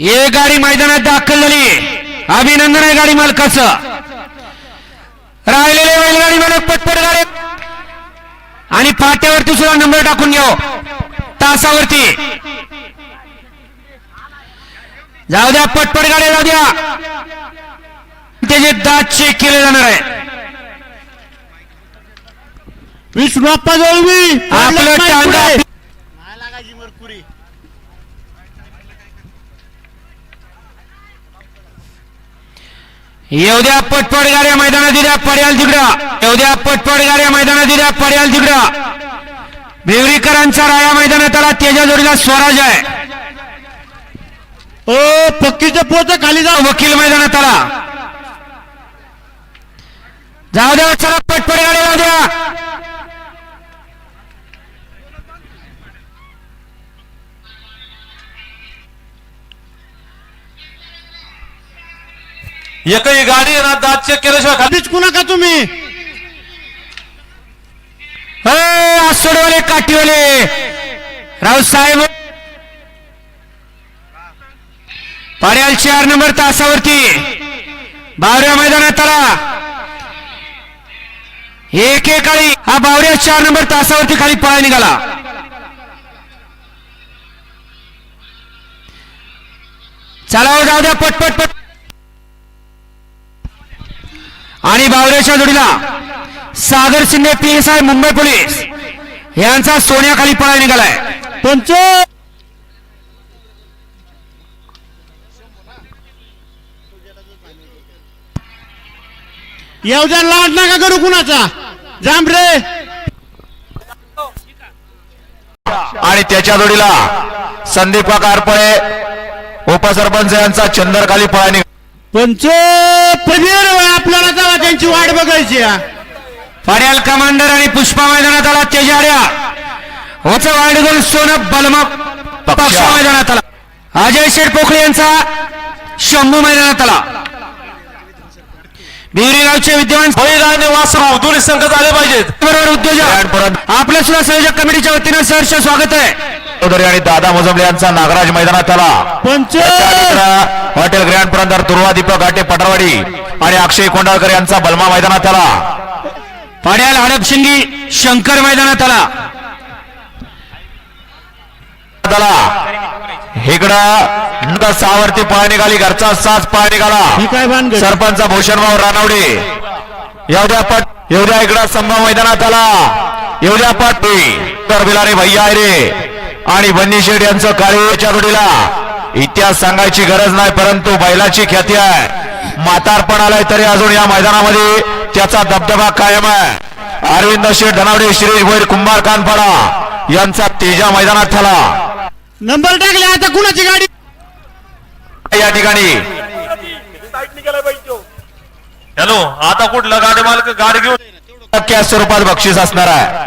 एक गाडी मैदानात दाखल झाली अभिनंदन आहे गाडी मालकाचं. राहिलेले बैलगाडी मालक पटपट गाडी आणि पाट्यावरती सुद्धा नंबर टाकून घेऊ. तासावरती. जाऊ द्या पटपट गाड्या जाऊ द्या. त्याचे दात चेक केले जाणार आहे. जोळवी आपलं टांगा. येऊ द्या पटपट गाड्या मैदानात द्या पड्याल तिकडं. येऊ द्या पटपट गाड्या मैदानात द्या पड्याल तिकडं. भिवरीकरांचा राया मैदानात आला त्याच्या जोडीला स्वराज आहे. ओ पक्कीचे पोत खाली जा. वकील मैदानात आला. जाऊ द्या चला पटपट एकही गाडी ना दात चेक केल्याशिवाय खाली खालीच कुणा का तुम्ही? आसोडवाले काठीवाले. रावसाहेब पाड्याल चार नंबर तासावरती. बावऱ्या मैदानात आला. एकेकाळी हा बावऱ्या चार नंबर तासावरती खाली पळा निघाला. चला हो, जाऊ द्या पटपट पट आणि बावऱ्याच्या जोडीला Sagar Shinde P S I Mumbai police यांचा सोन्याखाली पळा निघालाय. पंच! द्या लाड नका करू कुणाचा. जांब रे. आणि त्याच्या जोडीला संदीप कारपळे उपसरपंच यांचा चंदर खाली पळानी पंच प्रवीण आपल्याला जावा त्यांची वाट बघायची. पड्याल कमांडर आणि पुष्पा मैदानात आला तेजाड्या होच वाढगोल सोनं बलमा पक्ष मैदानात आला. अजय शेठ पोखळे यांचा शंभू मैदानात आला. बिवरी गावचे विद्यमान आणि वासरू दोन्ही संघ झाले पाहिजेत. बरोबर उद्योजक. आपल्या सुद्धा संयोजक कमिटीच्या वतीनं सहर्ष स्वागत आहे. चौधरी आणि दादा मुजमले यांचा नागराज मैदानात आला. हॉटेल ग्रँड पुरंदर तुर्वा दीपक घाटे पटरवाडी आणि अक्षय कोंडाळकर यांचा बलमा मैदानात आला. पड्याल हडपशिंगी शंकर मैदानात आला. इकडं सावरती पळा निघाली घरचा साज ही निघाला सरपंच भूषणभाऊ रानवडे. येवद्या पट येवद्या इकडं संभा मैदानात आला. येवद्या पट तर बिलारे भैया रे. आणि बन्नी शेठ यांचं काळीच्या जोडीला. इतिहास सांगायची गरज नाही परंतु बैलाची ख्याती आहे. म्हातारपण आलाय तरी अजून या मैदानामध्ये त्याचा दबदबा कायम आहे. अरविंद शेठ धनावडे शिरीष भैर कुंभार कानपाडा यांचा तेजा मैदानात झाला नंबर टाकले आता कुणाची गाडी? या ठिकाणी. हॅलो आता कुठलं गाडी मालक? गाडी घेऊन. टक्क्या स्वरूपात बक्षीस असणार आहे.